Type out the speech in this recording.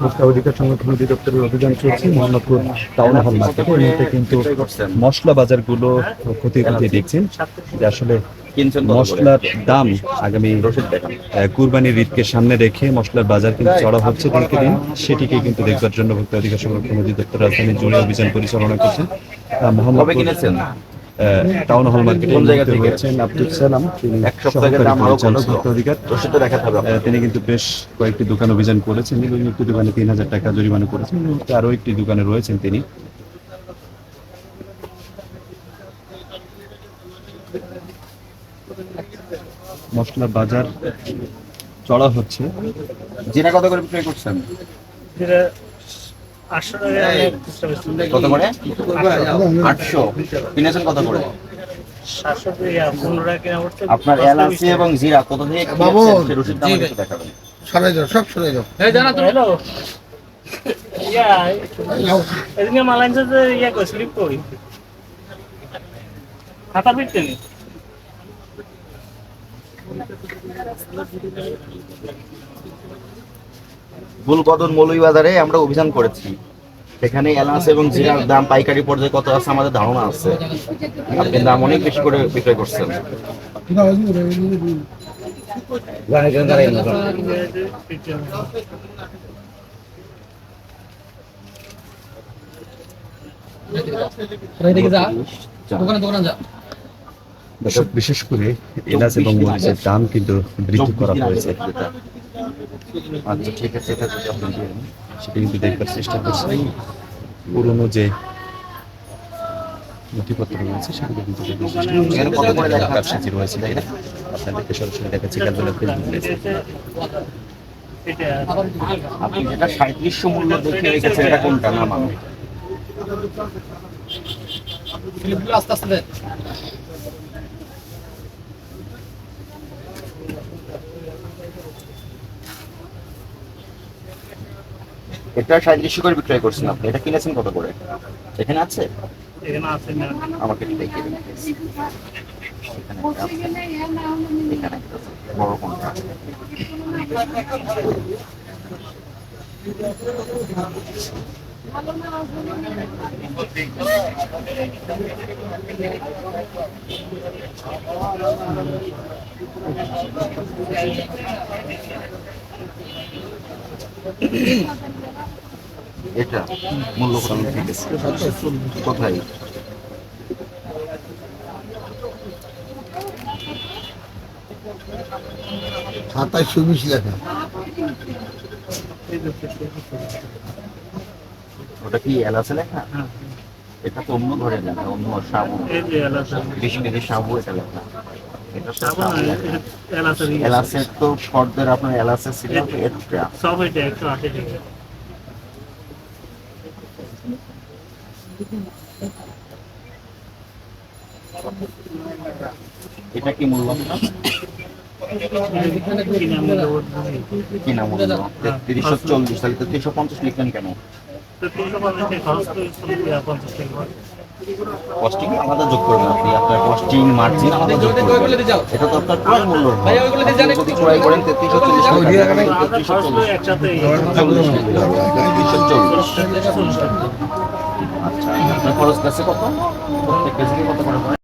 ভোক্তা অধিকার সংরক্ষণ অধিদপ্তরের অভিযান চলছে মোহাম্মদপুর টাউন হল মার্কেটে। এই মুহূর্তে কিন্তু মশলা বাজারগুলো খতিয়ে খতিয়ে দেখছেন যে আসলে? মশলার দাম আগামী কুরবানির ঈদকে সামনে রেখে মশলার বাজার কিন্তু চড়া হচ্ছে দিনকে দিন। সেটিকে কিন্তু দেখবার জন্য ভোক্তা অধিকার সংরক্ষণ অধিদপ্তর রাজধানী জুড়ে অভিযান পরিচালনা করছেন আহ, টাউন হল মার্কেটে কোন জায়গা থেকে? রয়েছেন আব্দুল সালাম। তিনি এক সপ্তাহের সহকারী দাম আরও কম ছিল। ভোক্তা অধিকার রসিদটা দেখাতে হবে তিনি কিন্তু বেশ কয়েকটি দোকান অভিযান করেছেন। এবং একটি দোকানে তিন হাজার টাকা জরিমানা করেছেন। মুহূর্তে আরও একটি দোকানে রয়েছেন তিনি। মশলার বাজার চড়া হচ্ছে। জিরা কত করে বিক্রয় করছেন? কত করে? আটশো। কিনেছেন কত করে? আপনার এলাচি এবং জিরা কত দেখাবেন। সরাই সব সরাই ইয়া এদিকে মাল যে ইয়া কই স্লিপ পিটতে নি? ফুলকদর মৌলভীবাজারে আমরা অভিযান করেছি। সেখানে এলাচ এবং জিরার দাম পাইকারি পর্যায়ে কত আছে আমাদের ধারণা আছে। আপনি দাম অনেক বেশি করে বিক্রয় করছেন। বিশেষ করে এলাচ এবং মরিচের দাম কিন্তু বৃদ্ধি করা হয়েছে। আচ্ছা ঠিক আছে এটা যদি আপনি। সেটা কিন্তু দেখবার চেষ্টা করছি। পুরনো যে নথিপত্র রয়েছে সেগুলো কিন্তু রয়েছে তাই না? আপনাদেরকে সরাসরি দেখাচ্ছি আপনি যেটা সাঁত্রিশশো মূল্য দেখে রেখেছেন এটা কোনটা? নাম আমি এটা সাঁত্রিশশো করে বিক্রয় করছেন আপনি। এটা কিনেছেন কত করে? এখানে আছে? এখানে আছে আমাকে একটু দেখিয়ে দিন এখানে। বড় কোনটা? এটা মূল্য কত? ঠিক আছে কোথায়? সাতাশ চব্বিশ লেখা। ওটা কি এলাচে লেখা? হ্যাঁ। এটা তো অন্য ঘরের লেখা অন্য সাবু। এই যে এলাচ আছে। সাবু এটা লেখা। এটা তো। এলাচের ফর্দের আপনার এলাচের ছিল সব এটা একশো আশি টাকা এটা কি মূল্য কিনে মূল্য তিরিশশো চল্লিশ। তাহলে তো তিনশো পঞ্চাশ লিখলেন কেন। কস্টিং আলাদা যোগ করবেন আপনি। আপনার কস্টিং মার্জিন আলাদা যোগ করবেন। এটা তো আপনার ক্রয় মূল্য যদি ক্রয় করেন তেত্রিশশো চল্লিশ তেত্রিশশো তেত্রিশশো আচ্ছা আপনার খরচ গেছে কত? প্রত্যেক কেজি কত করে